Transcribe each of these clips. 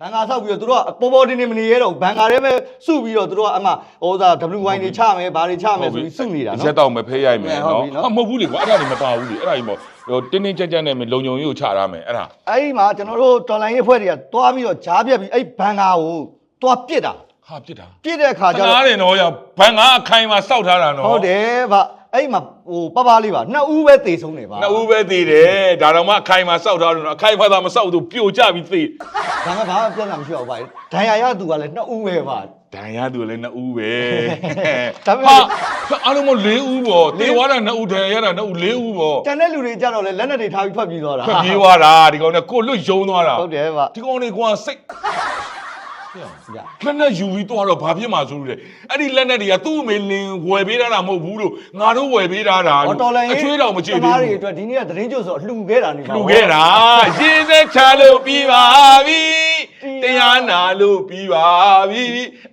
ဘန်ကာဆောက်ပြီးတော့သူတို့ကပေါ်ပေါ်တင်းတင်းမနေရတော့ဘူးဘန်ကာထဲမှာစုပြီးတော့သူတို့ကအမှဟိုသာ WY တွေချမယ်ဘာတွေချမယ်ဆိုပြီးစုနေတာရက်နော်တော့မဖဲရိုက်မယ်ဟုတ်နော်ပြီနော်ဟာမဟုတ်ဘူးလေကွာအဲ့ဒါတွေမပါဘူးလေအဲ့ဒါကြီးမဟုတ်ဟိုတင်းတင်းကြပ်ကြပ်နဲ့မလုံုံကြီးကိုချထားမယ်အဲ့ဒါအဲ့ဒီမှာကျွန်တော်တို့တော်လိုင်းရေးဖွဲ့တွေကတွားပြီးတော့ဂျားပြက်ပြီးအဲ့ဘန်ကာကိုတွားပစ်တာဟာပြစ်တာပစ်တဲ့အခါကျခတော့နာတယ်နော်ရဘန်ကအခိုင်မှာစောက်ထားတာနော်ဟုတ်တယ်ဗျ အဲ့ဒီမှာဟိုပပလေးပါနှစ်ဦးပဲတေဆုံးနေပါနှစ်ဦးပဲသေးတယ်ဒါတော့မှအခိုင်မှာစောက်ထားလို့နော်အခိုင်မှာသာမစောက်သူပြိုကျပြီးသေဒါမှဘာမှပြဿနာမရှိတော့ဘူးဗျဒဏ်ရာရသူကလည်းနှစ်ဦးပဲဗျဒဏ်ရာသူလည်းနှစ်ဦးပဲဒါပေမဲ့ ဟာအားလုံးမလေးဦးပေါ့တေဝါတာနှစ်ဦးဒဏ်ရာရတာနှစ်ဦးလေးဦးပေါ့တန်တဲ့လူတွေကြတော့လေလက်နဲ့တွေထားပြီးထွက်ပြေးသွားတာထွက်ပြေးသွားတာဒီကောင်နဲ့ကိုလွတ်ယုံသွားတာဟုတ်တယ်ဗျဒီကောင်တွေကစိတ်ရ လက်နဲ့ယူပြီးသွားတော့ဘာဖြစ်မှာဆိုလို့လေအဲ့ဒီလက်နဲ့တွေကသူ့အမေလင်ဝယ်ပေးထားတာမဟုတ်ဘူးလို့ငါတို့ဝယ်ပေးထားတာဟောတော်လိုင်းအချွေးတော်မချေတသေးမားတွေဘူးအတွက်ဒီနေ့ကသတင်းကြိုဆိုအလှူခဲ့တာနေပါလူခဲ့တာရင်းစက်ချလို့ပြီးပါပြီတရားနာလို့ပြီးပါပြီ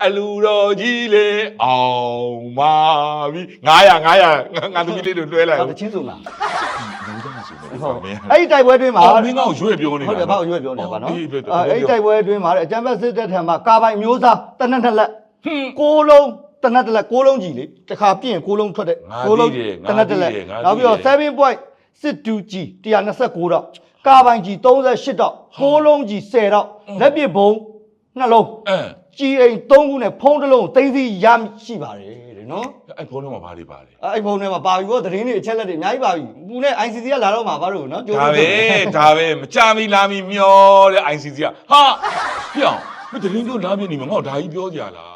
အလူတော်ကြီးလေအောင် ပါပြီ900 900ငါသမီးလေးတို့လွှဲလိုက်ဟာဟုတတ်ချင်းစုလားဘူးတော့ဆိုဟုတ်တော့မင်းအဲ့ဒီတိုက်ပွဲတွင်းမှာအော်မင်းကောရွေ့ပြောနေတာဟုတ်တယ်ဘာကိုရွေ့ပြောနေတာပါနော်အေးပြောအဲ့ဒီတိုက်ပွဲတွင်းမှာအကြမ်းဖက်စစ်တပ်ထံမှာကာပိုင်မျိုးစားတနက်နှစ်လက်ဟွန်းကိုးလုံးတနက်တစ်လက်ကိုးလုံးကြီးလေတစ်ခါပြင့်ကိုးလုံးထွက်တဲ့ငါကိုးလုံးသိတယ်ငါတနက်တစ်လက်သိတယ်ငါနောက်ပြီးတော့သိတယ်7 point စစ်တူကြီး129တော့ကာပိုင်ကြီး38တော့ကိုးလုံးကြီး10တော့လက်ပစ်ဘုံ နှလုံးအမ်ကြီးအိမ်3ခုနဲ့ဖုံးတစ်လုံးကိုသိသိရရှိပါတယ်တဲ့နော်အဲ့ဖုန်းထဲမှာဘာတွေပါလဲအဲ့ဖုံးထဲမှာပါပြီဗောသတင်းတွေအချက်လက်တွေအများကြီးပါပြီဘူးနဲ့ ICC ကလာတော့မှာဘာလို့နော်ကြိုးဒါလို့ပဲဒါပဲမကြမီလာမီမျောတဲ့ ICC ကဟာပြောင်းမတရင်တို့လာပြနေမှာငါ့ကိုဒါကြီးပြောကြလား